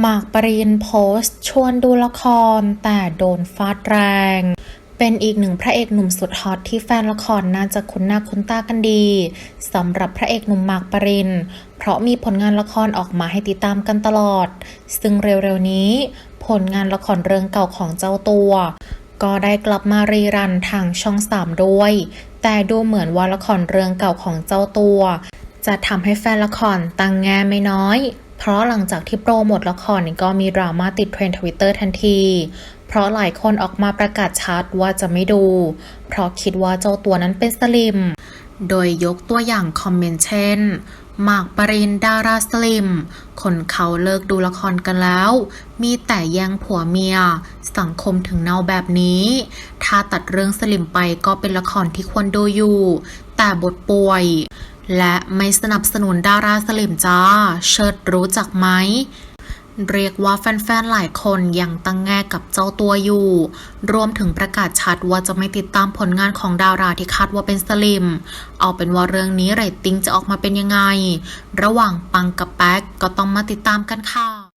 หมากปรินโพสต์ชวนดูละครแต่โดนฟาดแรง เป็นอีกหนึ่งพระเอกหนุ่มสุดฮอตที่แฟนละครน่าจะคุ้นหน้าคุ้นตากันดีสำหรับพระเอกหนุ่มหมากปริน เพราะมีผลงานละครออกมาให้ติดตามกันตลอด ซึ่งเร็วๆนี้ ผลงานละครเรื่องเก่าของเจ้าตัว ก็ได้กลับมารีรันทางช่องสามด้วย แต่ดูเหมือนว่าละครเรื่องเก่าของเจ้าตัว จะทำให้แฟนละครตั้งแง่ไม่น้อย เพราะหลังจากที่โปรโมทละครนี่ก็มีดราม่าติดเทรนด์ทวิตเตอร์ทันที เพราะหลายคนออกมาประกาศชัดว่าจะไม่ดู เพราะคิดว่าเจ้าตัวนั้นเป็นสลิม โดยยกตัวอย่างคอมเมนต์เช่นหมากปรินดาราสลิม คนเขาเลิกดูละครกันแล้ว มีแต่แย่งผัวเมีย สังคมถึงเนาแบบนี้ ถ้าตัดเรื่องสลิมไปก็เป็นละครที่ควรดูอยู่ แต่บทป่วย และไม่สนับสนุนดาราสลิมจ้า เชิดรู้จักไหม เรียกว่าแฟนๆ หลายคนยังตั้งแง่กับเจ้าตัวอยู่ รวมถึงประกาศชัดว่าจะไม่ติดตามผลงานของดาราที่คาดว่าเป็นสลิม เอาเป็นว่าเรื่องนี้เรตติ้งจะออกมาเป็นยังไง ระหว่างปังกับแป๊กก็ต้องมาติดตามกันค่ะ